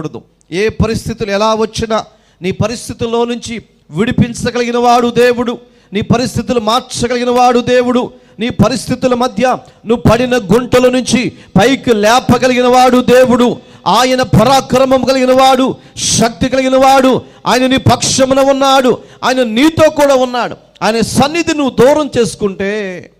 కూడదు ఏ పరిస్థితులు ఎలా వచ్చినా నీ పరిస్థితుల్లో నుంచి విడిపించగలిగిన వాడు దేవుడు. నీ పరిస్థితులు మార్చగలిగిన వాడు దేవుడు. నీ పరిస్థితుల మధ్య నువ్వు పడిన గుంటల నుంచి పైకి లేపగలిగిన వాడు దేవుడు. ఆయన పరాక్రమం కలిగిన వాడు శక్తి కలిగిన వాడు. ఆయన నీ పక్షమున ఉన్నాడు. ఆయన నీతో కూడా ఉన్నాడు. ఆయన సన్నిధి నువ్వు దూరం చేసుకుంటే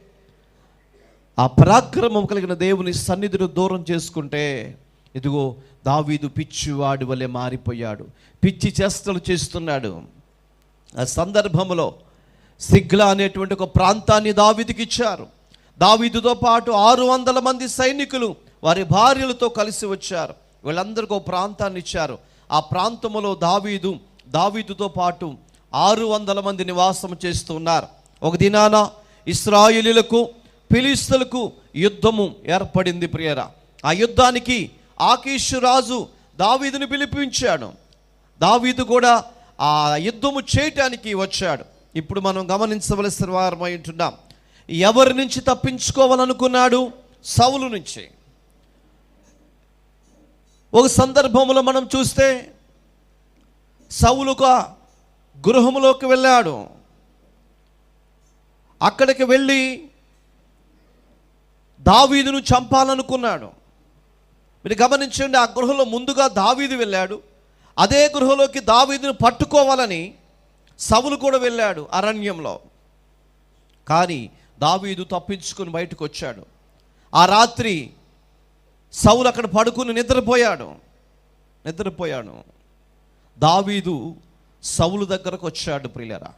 ఆ పరాక్రమం కలిగిన దేవుని సన్నిధిని దూరం చేసుకుంటే ఇదిగో దావీదు పిచ్చివాడి వలె మారిపోయాడు. పిచ్చి చేష్టలు చేస్తున్నాడు. ఆ సందర్భంలో సిగ్లా అనేటువంటి ఒక ప్రాంతాన్ని దావీదుకి ఇచ్చారు. దావీదుతో పాటు ఆరు వందల మంది సైనికులు వారి భార్యలతో కలిసి వచ్చారు. వీళ్ళందరికీ ఒక ప్రాంతాన్ని ఇచ్చారు. ఆ ప్రాంతంలో దావీదు దావీదుతో పాటు ఆరు వందల మంది నివాసం చేస్తున్నారు ఒక దినాన ఇస్రాయిలీలకు ఫిలిస్తీన్లకు యుద్ధము ఏర్పడింది ప్రియరా. ఆ యుద్ధానికి ఆకీషు రాజు దావీదుని పిలిపించాడు. దావీదు కూడా ఆ యుద్ధము చేయటానికి వచ్చాడు. ఇప్పుడు మనం గమనించవలసిన వారమై ఉంటున్నాం. ఎవరి నుంచి తప్పించుకోవాలనుకున్నాడు? సౌలు నుంచి. ఒక సందర్భంలో మనం చూస్తే సౌలు ఒక గృహములోకి వెళ్ళాడు. అక్కడికి వెళ్ళి దావీదును చంపాలనుకున్నాడు. మీరు గమనించండి ఆ గృహలో ముందుగా దావీదు వెళ్ళాడు. అదే గృహలోకి దావీదును పట్టుకోవాలని సవులు కూడా వెళ్ళాడు అరణ్యంలో. కానీ దావీదు తప్పించుకుని బయటకు వచ్చాడు. ఆ రాత్రి సౌలు అక్కడ పడుకుని నిద్రపోయాడు. నిద్రపోయాడు. దావీదు సౌలు దగ్గరకు వచ్చాడు ప్రియులరా.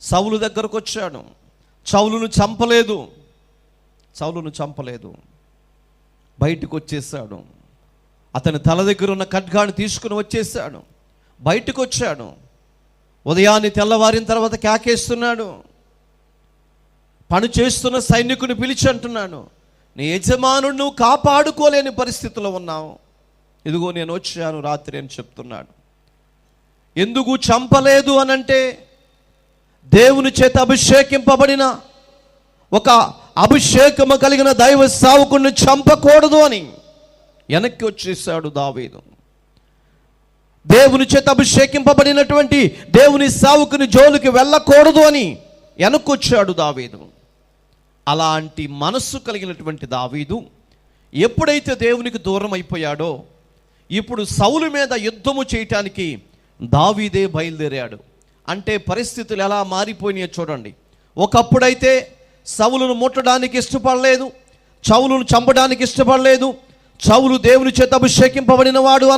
సౌలు దగ్గరకు వచ్చాడు. చౌలును చంపలేదు. చవులును చంపలేదు. బయటకు వచ్చేసాడు అతని తల దగ్గర ఉన్న ఖడ్గాను తీసుకుని వచ్చేసాడు బయటకు వచ్చాడు. ఉదయాన్నే తెల్లవారిన తర్వాత కేకేస్తున్నాడు. పని చేస్తున్న సైనికుని పిలిచి అంటున్నాను నీ యజమానుడు నువ్వు కాపాడుకోలేని పరిస్థితిలో ఉన్నావు. ఇదిగో నేను వచ్చాను రాత్రి అని చెప్తున్నాడు. ఎందుకు చంపలేదు అనంటే దేవుని చేత అభిషేకింపబడిన ఒక అభిషేకము కలిగిన దైవ సావుకుని చంపకూడదు అని వెనక్కి వచ్చేసాడు దావీదు. దేవుని చేత అభిషేకింపబడినటువంటి దేవుని సావుకుని జోలికి వెళ్ళకూడదు అని వెనక్కొచ్చాడు దావీదు. అలాంటి మనస్సు కలిగినటువంటి దావీదు ఎప్పుడైతే దేవునికి దూరం అయిపోయాడో ఇప్పుడు సౌలు మీద యుద్ధము చేయటానికి దావీదే బయలుదేరాడు. అంటే పరిస్థితులు ఎలా మారిపోయినాయో చూడండి. ఒకప్పుడైతే సవులను ముట్టడానికి ఇష్టపడలేదు చవులను చంపడానికి ఇష్టపడలేదు చవులు దేవుని చేత అభిషేకింపబడిన వాడు